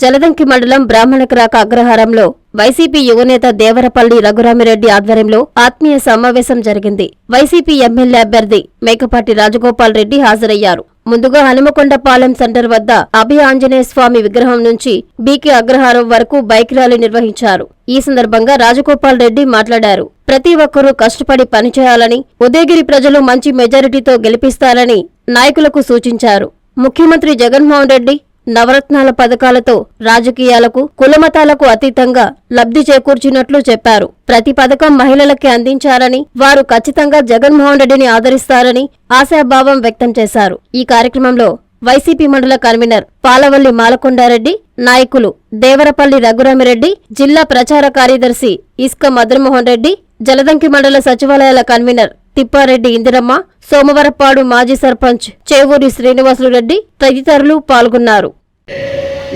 జలదంకి మండలం బ్రాహ్మణకరాక అగ్రహారంలో వైసీపీ యువనేత దేవరపల్లి రఘురామిరెడ్డి ఆధ్వర్యంలో ఆత్మీయ సమావేశం జరిగింది. వైసీపీ ఎమ్మెల్యే అభ్యర్థి మేకపాటి రాజగోపాల్ రెడ్డి హాజరయ్యారు. ముందుగా హనుమకొండపాలెం సెంటర్ వద్ద అభయ ఆంజనేయ స్వామి విగ్రహం నుంచి బీకే అగ్రహారం వరకు బైక్ ర్యాలీ నిర్వహించారు. ఈ సందర్భంగా రాజగోపాల్ రెడ్డి మాట్లాడారు. ప్రతి ఒక్కరూ కష్టపడి పనిచేయాలని ఉదయగిరి ప్రజలు మంచి మెజారిటీతో గెలిపిస్తారని నాయకులకు సూచించారు. ముఖ్యమంత్రి జగన్మోహన్ రెడ్డి నవరత్నాల పథకాలతో రాజకీయాలకు కులమతాలకు అతీతంగా లబ్ధి చేకూర్చినట్లు చెప్పారు. ప్రతి పథకం మహిళలకి అందించారని వారు ఖచ్చితంగా జగన్మోహన్ రెడ్డిని ఆదరిస్తారని ఆశాభావం వ్యక్తం చేశారు. ఈ కార్యక్రమంలో వైసీపీ మండల కన్వీనర్ పాలవల్లి మాలకొండారెడ్డి నాయకులు దేవరపల్లి రఘురామిరెడ్డి జిల్లా ప్రచార కార్యదర్శి ఇస్క మదన్మోహన్ రెడ్డి జలదంకి మండల సచివాలయాల కన్వీనర్ తిప్పారెడ్డి ఇందిరమ్మ సోమవరపాడు మాజీ సర్పంచ్ చేవూరి శ్రీనివాసులు రెడ్డి తదితరులు పాల్గొన్నారు.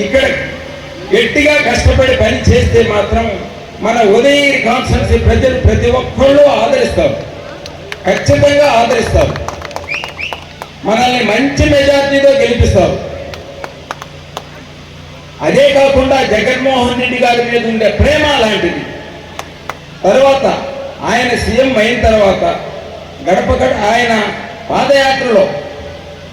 ఇక్కడ గట్టిగా కష్టపడి పని చేస్తే మాత్రం మన ఉదయ కాన్స్టెన్సీ ప్రజలు ప్రతి ఒక్కళ్ళు ఆదరిస్తారు. ఖచ్చితంగా ఆదరిస్తారు. మనల్ని మంచి మెజార్టీతో గెలిపిస్తారు. అదే కాకుండా జగన్మోహన్ రెడ్డి గారి మీద ఉండే ప్రేమ లాంటిది తర్వాత ఆయన సీఎం అయిన తర్వాత గడపగడ ఆయన పాదయాత్రలో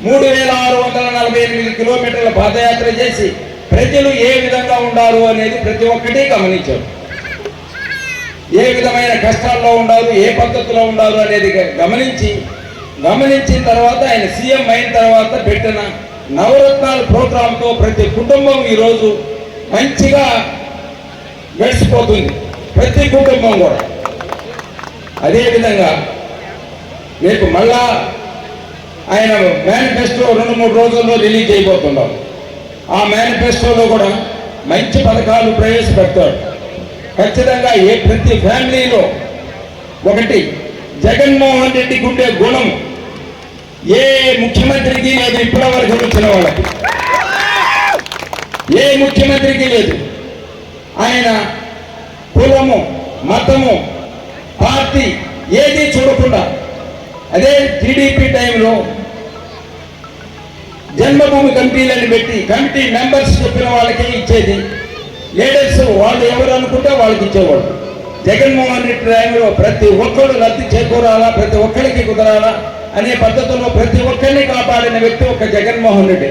మూడు వేల ఆరు వందల నలభై ఎనిమిది కిలోమీటర్ల పాదయాత్ర చేసి ప్రజలు ఏ విధంగా ఉండారు అనేది ప్రతి ఒక్కటి గమనించారు. ఏ విధమైన కష్టాల్లో ఉండారు ఏ పద్ధతిలో ఉండారు అనేది గమనించి గమనించిన తర్వాత ఆయన సీఎం అయిన తర్వాత పెట్టిన నవరత్నాల ప్రోగ్రాంతో ప్రతి కుటుంబం ఈరోజు మంచిగా గడిచిపోతుంది ప్రతి కుటుంబం కూడా. అదేవిధంగా రేపు మళ్ళా ఆయన మేనిఫెస్టో రెండు మూడు రోజుల్లో రిలీజ్ అయిపోతున్నాం ఆ మేనిఫెస్టోలో కూడా మంచి పథకాలు ప్రవేశపెడతాడు. ఖచ్చితంగా ఏ ప్రతి ఫ్యామిలీలో ఒకటి జగన్మోహన్ రెడ్డికి ఉండే గుణం ఏ ముఖ్యమంత్రికి లేదు ఇప్పటి వరకు వచ్చిన వాళ్ళకి. ఏ ముఖ్యమంత్రికి లేదు. ఆయన కులము మతము పార్టీ ఏది చూడకుండా. అదే టీడీపీ టైంలో జన్మభూమి కమిటీలను పెట్టి కమిటీ మెంబర్స్ చెప్పిన వాళ్ళకే ఇచ్చేది. లీడర్స్ వాళ్ళు ఎవరు అనుకుంటే వాళ్ళకి ఇచ్చేవాడు జగన్మోహన్ రెడ్డి టైంలో ప్రతి ఒక్కరు లబ్ధి చేకూరాలా ప్రతి ఒక్కరికి కుదరాలా అనే పద్ధతిలో ప్రతి ఒక్కరిని కాపాడిన వ్యక్తి ఒక జగన్మోహన్ రెడ్డి.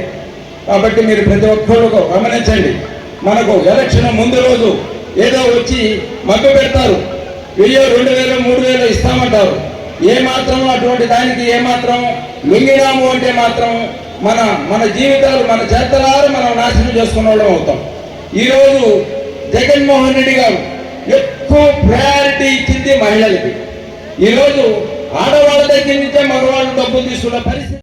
కాబట్టి మీరు ప్రతి ఒక్కరు గమనించండి. మనకు ఎలక్షన్ ముందు రోజు ఏదో వచ్చి మగ్గు పెడతారు. వెయ్యో రెండు వేలు మూడు వేలు ఇస్తామంటారు. ఏ మాత్రం అటువంటి దానికి ఏమాత్రం మాత్రం అంటే మాత్రం మన మన జీవితాలు మన చేతలారు మనం నాశనం చేసుకున్న వాళ్ళం అవుతాం. ఈరోజు జగన్మోహన్ రెడ్డి గారు ఎక్కువ ప్రయారిటీ ఇచ్చింది మహిళలకి. ఈరోజు ఆడవాళ్ళ దగ్గర నుంచే మగవాళ్ళు డబ్బులు తీసుకున్న పరిస్థితి